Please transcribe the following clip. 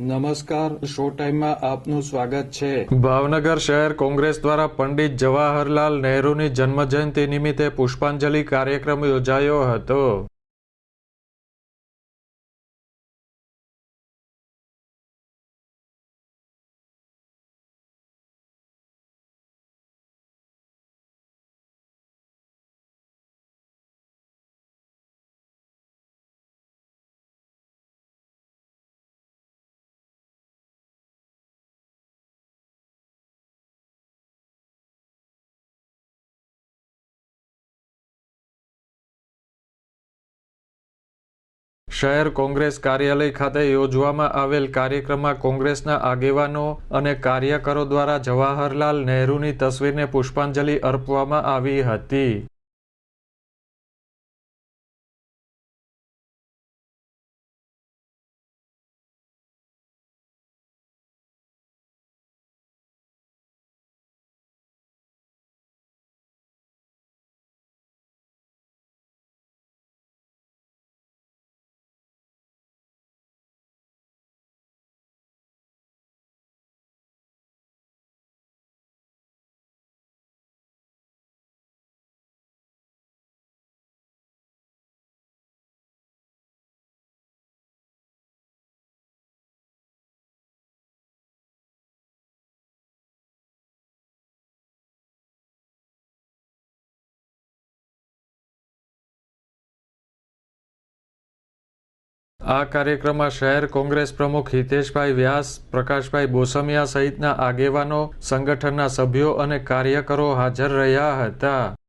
નમસ્કાર, શો ટાઈમમાં આપનું સ્વાગત છે. ભાવનગર શહેર કોંગ્રેસ દ્વારા પંડિત જવાહરલાલ નહેરુની જન્મજયંતિ નિમિત્તે પુષ્પાંજલિ કાર્યક્રમ યોજાયો હતો. શહેર કોંગ્રેસ કાર્યાલય ખાતે યોજવામાં આવેલ કાર્યક્રમમાં કોંગ્રેસના આગેવાનો અને કાર્યકરો દ્વારા જવાહરલાલ નહેરુની તસવીરને પુષ્પાંજલિ અર્પવામાં આવી હતી. આ કાર્યક્રમમાં શહેર કોંગ્રેસ પ્રમુખ હિતેશભાઈ વ્યાસ, પ્રકાશભાઈ બોસમિયા સહિતના આગેવાનો, સંગઠનના સભ્યો અને કાર્યકરો હાજર રહ્યા હતા.